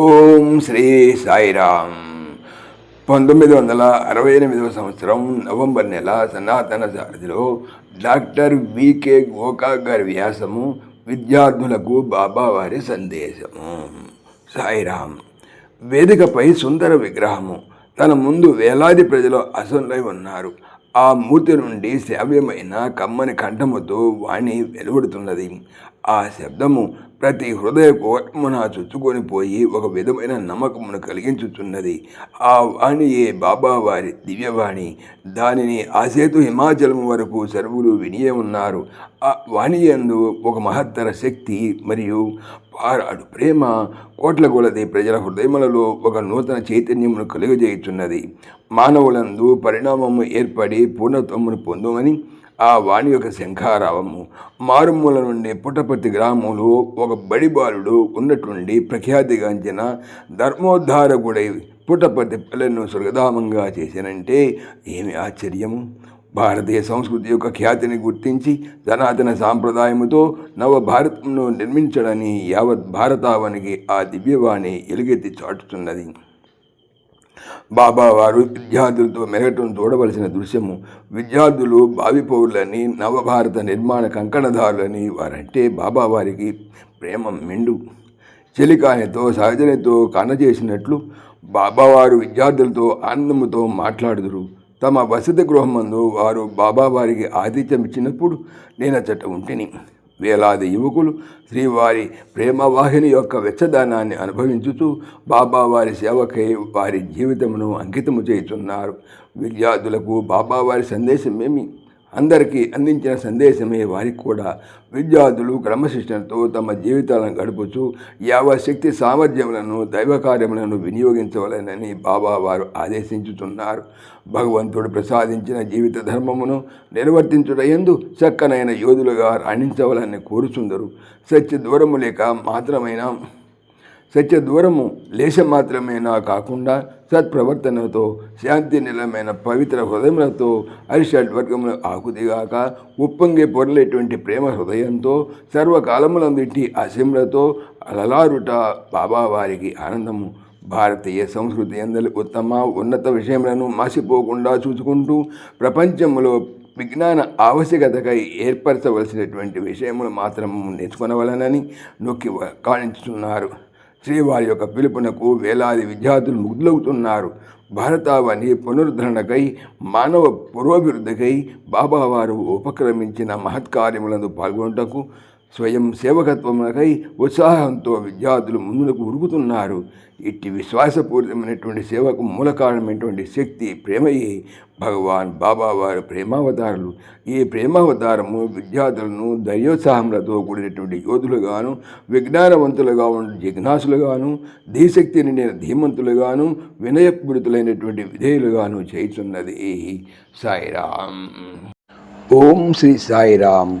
ఓం శ్రీ సాయిరామ్. పంతొమ్మిది వందల అరవై ఎనిమిదవ సంవత్సరం నవంబర్ నెల సనాతన సారథిలో డాక్టర్ వికే గోకా గారి వ్యాసము విద్యార్థులకు బాబావారి సందేశము. సాయిరామ్ వేదికపై సుందర విగ్రహము. తన ముందు వేలాది ప్రజలు అసలులై ఉన్నారు. ఆ మూర్తి నుండి శ్రావ్యమైన కమ్మని కంఠముతో వాణి వెలువడుతున్నది. ఆ శబ్దము ప్రతి హృదయ కోటమున చుచ్చుకొని పోయి ఒక విధమైన నమ్మకమును కలిగించుతున్నది ఆ వాణియే బాబావారి దివ్యవాణి. దానిని ఆసేతు హిమాచలం వరకు సర్వులు వినియే ఉన్నారు. ఆ వాణి యందు ఒక మహత్తర శక్తి మరియు పారాడు ప్రేమ కోట్ల కొలది ప్రజల హృదయములలో ఒక నూతన చైతన్యమును కలుగజేయుచున్నది. మానవులందు పరిణామము ఏర్పడి పూర్ణత్వమును పొందుమని ఆ వాణి యొక్క శంఖారావము. మారుమూల నుండి పుట్టపర్తి గ్రామంలో ఒక బడి బాలుడు ఉన్నట్టుండి ప్రఖ్యాతిగాంచిన ధర్మోద్ధారకుడై పుట్టపర్తి పల్లెను స్వర్గధామంగా చేశానంటే ఏమి ఆశ్చర్యము? భారతీయ సంస్కృతి యొక్క ఖ్యాతిని గుర్తించి సనాతన సాంప్రదాయముతో నవ నిర్మించడని యావత్ భారతావనికి ఆ దివ్యవాణి ఎలుగెత్తి చాటుతున్నది. బాబా వారు విద్యార్థులతో మెరగటం చూడవలసిన దృశ్యము. విద్యార్థులు భావి పౌరులని నవభారత నిర్మాణ కంకణదారులని వారంటే బాబా వారికి ప్రేమ మెండు. చెలికాయతో సహజనితో కన్నచేసినట్లు బాబావారు విద్యార్థులతో ఆనందముతో మాట్లాడుదురు. తమ వసతి గృహమందు వారు బాబావారికి ఆతిథ్యం ఇచ్చినప్పుడు నేనచట ఉంటిని. వేలాది యువకులు శ్రీవారి ప్రేమవాహిని యొక్క వెచ్చదనాన్ని అనుభవించుతూ బాబావారి సేవకై వారి జీవితమును అంకితము చేయుచున్నారు. విద్యార్థులకు బాబావారి సందేశమేమి? అందరికీ అందించిన సందేశమే వారికి కూడా. విద్యార్థులు క్రమశిక్షణతో తమ జీవితాలను గడుపుచూ యావశక్తి సామర్థ్యములను దైవకార్యములను వినియోగించవలనని బాబా వారు ఆదేశించుతున్నారు. భగవంతుడు ప్రసాదించిన జీవిత ధర్మమును నిర్వర్తించుట ఎందు చక్కనైన యోధులుగా రాణించవలని కోరుచుందరు. సత్య దూరము లేక మాత్రమైన? సత్య దూరము లేశ మాత్రమేనా కాకుండా సత్ప్రవర్తనతో శాంతి నిలమైన పవిత్ర హృదయములతో అరిషడ్వర్గములు ఆకుదిగాక ఉప్పొంగి పొరలేటువంటి ప్రేమ హృదయంతో సర్వకాలములందుటి అసిములతో అలలారుట బాబావారికి ఆనందము. భారతీయ సంస్కృతి అందరి ఉత్తమ ఉన్నత విషయములను మాసిపోకుండా చూసుకుంటూ ప్రపంచంలో విజ్ఞాన ఆవశ్యకతకై ఏర్పరచవలసినటువంటి విషయములు మాత్రం నేర్చుకునవలనని నొక్కి కాణించుతున్నారు శ్రీవారి యొక్క పిలుపునకు వేలాది విద్యార్థులు ముగ్ధులవుతున్నారు. భారతావని పునరుద్ధరణకై మానవ పురోభివృద్ధికై బాబావారు ఉపక్రమించిన మహత్కార్యములందు పాల్గొనటకు స్వయం సేవకత్వమునకై ఉత్సాహంతో విద్యార్థులు ముందుకు ఉరుగుతున్నారు. ఇట్టి విశ్వాసపూరితమైనటువంటి సేవకు మూల కారణమైనటువంటి శక్తి ప్రేమయే. భగవాన్ బాబావారు ప్రేమావతారులు. ఈ ప్రేమావతారము విద్యార్థులను ధైర్యోత్సాహములతో కూడినటువంటి యోధులుగాను విజ్ఞానవంతులుగా ఉండే జిజ్ఞాసులుగాను ధీశక్తి నిండిన ధీమంతులుగాను వినయపూరితులైనటువంటి విధేయులుగాను చేయుచున్నది. సాయిరామ్. ఓం శ్రీ సాయిరామ్.